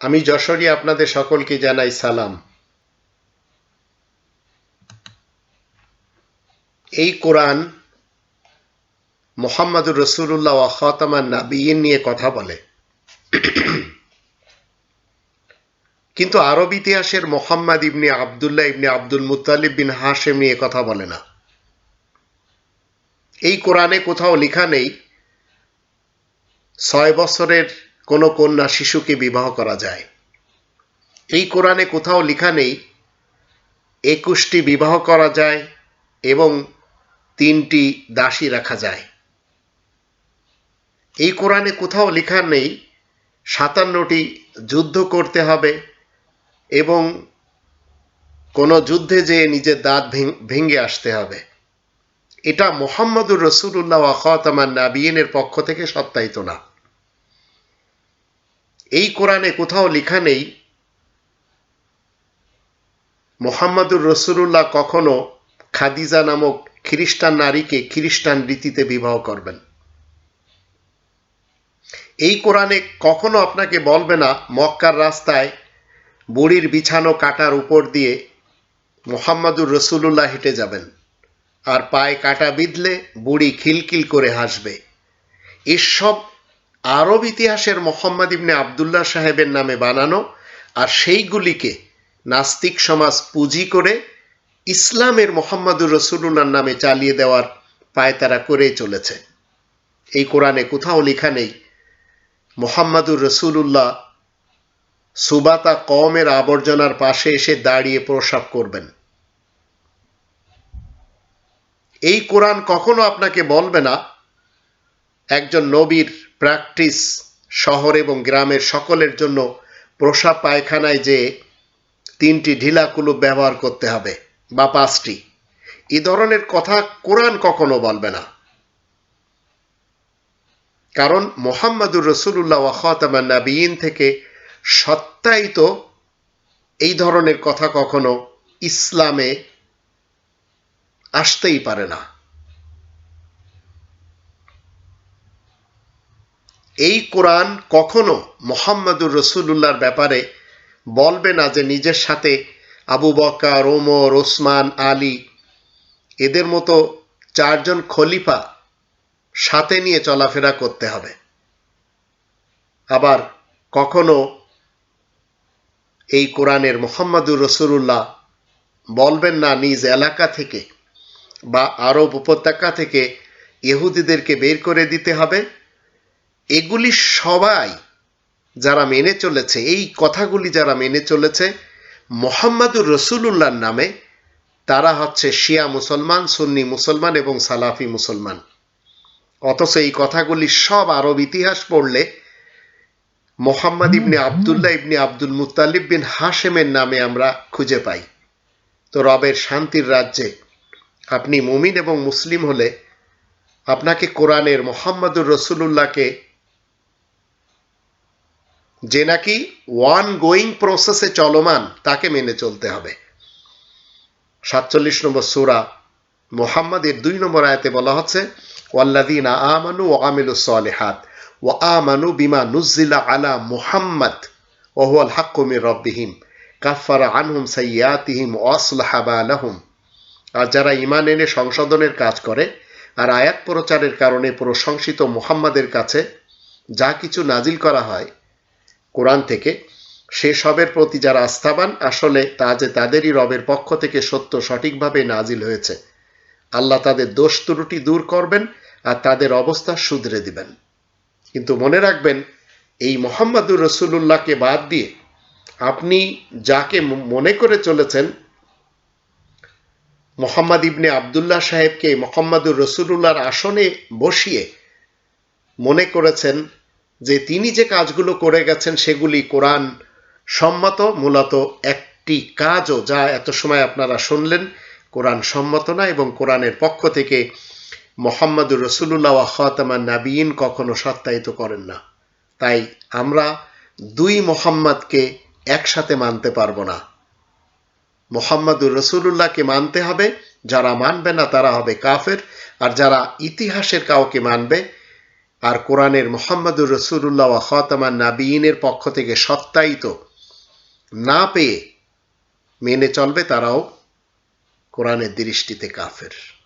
আমি যশোরী আপনাদের সকলকে জানাই সালাম। এই কোরআন মোহাম্মদুর রসুল্লাহ ওয়াখাতামান নাবিয়িন নিয়ে কথা বলে। কিন্তু আরব ইতিহাসের মোহাম্মদ ইবনে আবদুল্লাহ ইবনে আব্দুল মুতালিব বিন হাশেম নিয়ে কথা বলে না। এই কোরআনে কোথাও লেখা নেই, ছয় বছরের কোনো কন্যা শিশুকে বিবাহ করা যায়। এই কোরআনে কোথাও লেখা নেই, একুশটি বিবাহ করা যায় এবং তিনটি দাসী রাখা যায়। এই কোরআনে কোথাও লেখা নেই, সাতান্নটি যুদ্ধ করতে হবে এবং কোনো যুদ্ধে যেয়ে নিজের দাঁত ভেঙে আসতে হবে। এটা মোহাম্মদুর রসুল্লাহ আখাতামান নাবিয়েনের পক্ষ থেকে সত্যায়িত না। এই কোরআনে কোথাও লেখা নেই, মোহাম্মদুর রসুল্লাহ কখনো খাদিজা নামক খ্রিস্টান নারীকে খ্রিস্টান রীতিতে বিবাহ করবেন। এই কোরআনে কখনো আপনাকে বলবে না, মক্কার রাস্তায় বুড়ির বিছানো কাটার উপর দিয়ে মোহাম্মদুর রসুল্লাহ হেঁটে যাবেন আর পায়ে কাটা বিঁধলে বুড়ি খিলখিল করে হাসবে। এসব আরব ইতিহাসের মোহাম্মদ ইবনে আবদুল্লাহ সাহেবের নামে বানানো আর সেইগুলিকে নাস্তিক সমাজ পুঁজি করে ইসলামের মোহাম্মদুর রসুল্লাহর নামে চালিয়ে দেওয়ার পায়তারা করেই চলেছে। এই কোরআনে কোথাও লেখা নেই, মোহাম্মদুর রসুল্লাহ সুবাতা কমের আবর্জনার পাশে এসে দাঁড়িয়ে প্রসাব করবেন। এই কোরআন কখনো আপনাকে বলবে না একজন নবীর প্র্যাকটিস শহর এবং গ্রামের সকলের জন্য প্রসাব পায়খানায় যে তিনটি ঢিলা কুলুপ ব্যবহার করতে হবে বা পাঁচটি। এ ধরনের কথা কোরআন কখনো বলবে না। কারণ মোহাম্মদুর রসুল্লাহ ওয়াখাতামান নাবিয়িন থেকে সত্যায়িত এই ধরনের কথা কখনো ইসলামে আসতেই পারে না। এই কোরআন কখনো মোহাম্মদুর রসুল্লাহর ব্যাপারে বলবে না যে নিজের সাথে আবু বক্কর ওমর, ওসমান, আলী এদের মতো চারজন খলিফা সাথে নিয়ে চলাফেরা করতে হবে। আবার কখনো এই কোরআনের মোহাম্মদুর রসুল্লাহ বলবেন না নিজ এলাকা থেকে বা আরব উপত্যকা থেকে ইহুদিদেরকে বের করে দিতে হবে। এগুলি সবাই যারা মেনে চলেছে, এই কথাগুলি যারা মেনে চলেছে, মোহাম্মদুর রসুল্লাহর নামে, তারা হচ্ছে শিয়া মুসলমান, সুন্নি মুসলমান এবং সালাফি মুসলমান। অথচ এই কথাগুলি সব আরব ইতিহাস পড়লে মোহাম্মদ ইবনে আবদুল্লাহ ইবনে আব্দুল মুতালিব বিন হাশেমের নামে আমরা খুঁজে পাই। তো রবের শান্তির রাজ্যে আপনি মুমিন এবং মুসলিম হলে আপনাকে কোরআনের মোহাম্মদুর রসুল্লাহকে যে নাকি ওয়ান গোয়িং প্রসেসে চলমান, তাকে মেনে চলতে হবে। সাতচল্লিশ নম্বর সুরা মোহাম্মদের দুই নম্বর আয়াতে বলা হচ্ছে ওয়াল্লাদিনা আমানু ও আমিলু সালেহাত ও আমানু বিমা নুজিলা আলা মুহাম্মদ ওহুয়াল হাক্কুমির রব্বিহিম কাফারা আনহুম সাইয়াতিহিম ওয়াসলাহাবা আলহুম আর যারা ইমান এনে সংশোধনের কাজ করে আর আয়াত প্রচারের কারণে প্রশংসিত মুহাম্মাদের কাছে যা কিছু নাজিল করা হয় কোরআন থেকে, সে সবের প্রতি যারা আস্থাবান, আসলে তা যে তাদেরই রবের পক্ষ থেকে সত্য সঠিকভাবে নাজিল হয়েছে। আল্লাহ তাদের দোষ ত্রুটি দূর করবেন আর তাদের অবস্থা শুধরে দিবেন। কিন্তু মনে রাখবেন, এই মোহাম্মদুর রসুল্লাহকে বাদ দিয়ে আপনি যাকে মনে করে চলেছেন, মোহাম্মদ ইবনে আবদুল্লাহ সাহেবকে মোহাম্মদুর রসুল্লাহর আসনে বসিয়ে মনে করেছেন যে তিনি যে কাজগুলো করে গেছেন সেগুলি কোরআন সম্মত, মূলত একটি কাজও যা এত সময় আপনারা শুনলেন, কোরআন সম্মত না এবং কোরআনের পক্ষ থেকে মোহাম্মদুর রসুল্লাহ খাতামান নাবিয়িন কখনো সত্যায়িত করেন না। তাই আমরা দুই মোহাম্মদকে একসাথে মানতে পারব না। মোহাম্মদুর রসুল্লাহকে মানতে হবে, যারা মানবে না তারা হবে কাফের, আর যারা ইতিহাসের কাউকে মানবে আর কোরআনের মোহাম্মদুর রসুল্লাহ খাতামান নাবিইনের পক্ষ থেকে সত্তায়িত না পেয়ে মেনে চলবে তারাও কোরআনের দৃষ্টিতে কাফের।